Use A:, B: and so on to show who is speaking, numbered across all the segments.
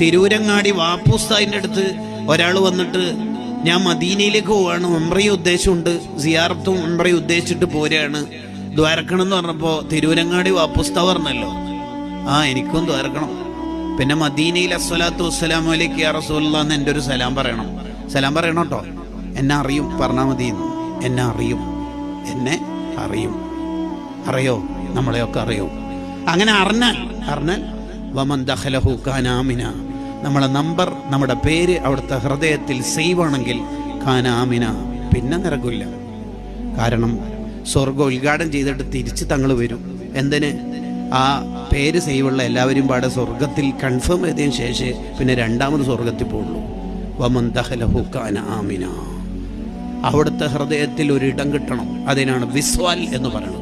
A: തിരൂരങ്ങാടി വാപ്പുസ്തായിന്റെ അടുത്ത് ഒരാൾ വന്നിട്ട് ഞാൻ മദീനയിലേക്ക് പോവാണ് ഉംറയും ഉദ്ദേശമുണ്ട് സിയാറത്തും ഉംറയും ഉദ്ദേശിച്ചിട്ട് പോരാണ്. ദ്വാരക്കണം എന്ന് പറഞ്ഞപ്പോൾ തിരൂരങ്ങാടി വാപ്പുസ്ത പറഞ്ഞല്ലോ ആ എനിക്കും ദ്വാരക്കണം. പിന്നെ മദീനയിൽ അസ്വലാത്തു വസ്സലാമു അലൈക്ക് യാ റസൂലുള്ള എന്ന് എന്റെ ഒരു സലാം പറയണം. സലാം പറയണം കേട്ടോ. എന്നെ അറിയും പറഞ്ഞാൽ മതി എന്ന്. അറിയും. എന്നെ അറിയും. അറിയോ? നമ്മളെയൊക്കെ അറിയോ? അങ്ങനെ അറിഞ്ഞാൽ അറിഞ്ഞാൽ വമൻ കാനാമിന. നമ്മളെ നമ്പർ നമ്മുടെ പേര് അവിടുത്തെ ഹൃദയത്തിൽ സേവ് ആണെങ്കിൽ ഖാനാമിന പിന്നെ നിറകില്ല. കാരണം സ്വർഗം ഉദ്ഘാടനം ചെയ്തിട്ട് തിരിച്ച് തങ്ങൾ വരും. എന്തിന്? ആ പേര് സേവുള്ള എല്ലാവരും പാടെ സ്വർഗത്തിൽ കൺഫേം ചെയ്തതിന് ശേഷം പിന്നെ രണ്ടാമത് സ്വർഗത്തിൽ പോകുള്ളൂ വമന്തഹലഹു ഖാനാമിന അവിടുത്തെ ഹൃദയത്തിൽ ഒരിടം കിട്ടണം. അതിനാണ് വിസ്വാൽ എന്ന് പറയുന്നത്.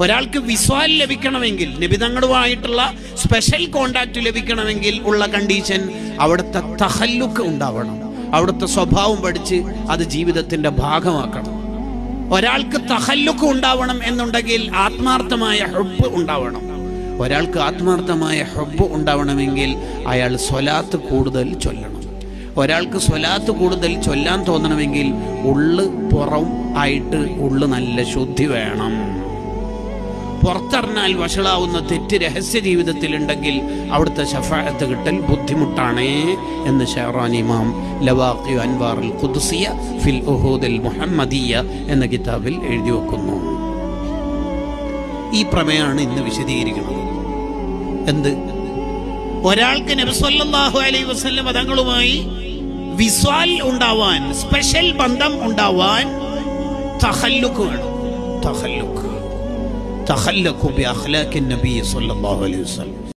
A: ഒരാൾക്ക് വിസ്വാൽ ലഭിക്കണമെങ്കിൽ നിബിതങ്ങളുമായിട്ടുള്ള സ്പെഷ്യൽ കോണ്ടാക്ട് ലഭിക്കണമെങ്കിൽ ഉള്ള കണ്ടീഷൻ അവിടുത്തെ തഹല്ലുക്ക് ഉണ്ടാവണം. അവിടുത്തെ സ്വഭാവം പഠിച്ച് അത് ജീവിതത്തിന്റെ ഭാഗമാക്കണം. ഒരാൾക്ക് തഹല്ലുക്ക് ഉണ്ടാവണം എന്നുണ്ടെങ്കിൽ ആത്മാർത്ഥമായ ഹെബ് ഉണ്ടാവണം. ഒരാൾക്ക് ആത്മാർത്ഥമായ ഹെബ് ഉണ്ടാവണമെങ്കിൽ അയാൾ സ്വലാത്ത് കൂടുതൽ ചൊല്ലണം. ഒരാൾക്ക് സ്വലാത്ത് കൂടുതൽ ചൊല്ലാൻ തോന്നണമെങ്കിൽ ഉള്ള് പുറം ആയിട്ട് ഉള്ള് നല്ല ശുദ്ധി വേണം. പുറത്തറിഞ്ഞാൽ വഷളാവുന്ന തെറ്റ് രഹസ്യ ജീവിതത്തിലുണ്ടെങ്കിൽ അവിടുത്തെ ഷഫായത്ത് കിട്ടൽ ബുദ്ധിമുട്ടാണേ എന്ന് ഷെഹറാൻ ഇമാം ലവാഖി അൻവാറുൽ ഖുദ്സിയ ഫിൽ ഉഹൂദൽ മുഹമ്മദിയ എന്ന കിതാബിൽ എഴുതി വെക്കുന്നു. ഈ പ്രമേയാണ് ഇന്ന് വിശദീകരിക്കുന്നത്. എന്ത്? ഒരാൾക്ക് നബിസ്വല്ലാഹു അലൈ വസ്ല്ല പദങ്ങളുമായി വിസ്വാൽ ഉണ്ടാവാൻ സ്പെഷ്യൽ ബന്ധം ഉണ്ടാവാൻ തഹല്ലുക്ക് വേണം. തഹല്ലുക്ക്. تخلقوا بأخلاق النبي صلى الله عليه وسلم.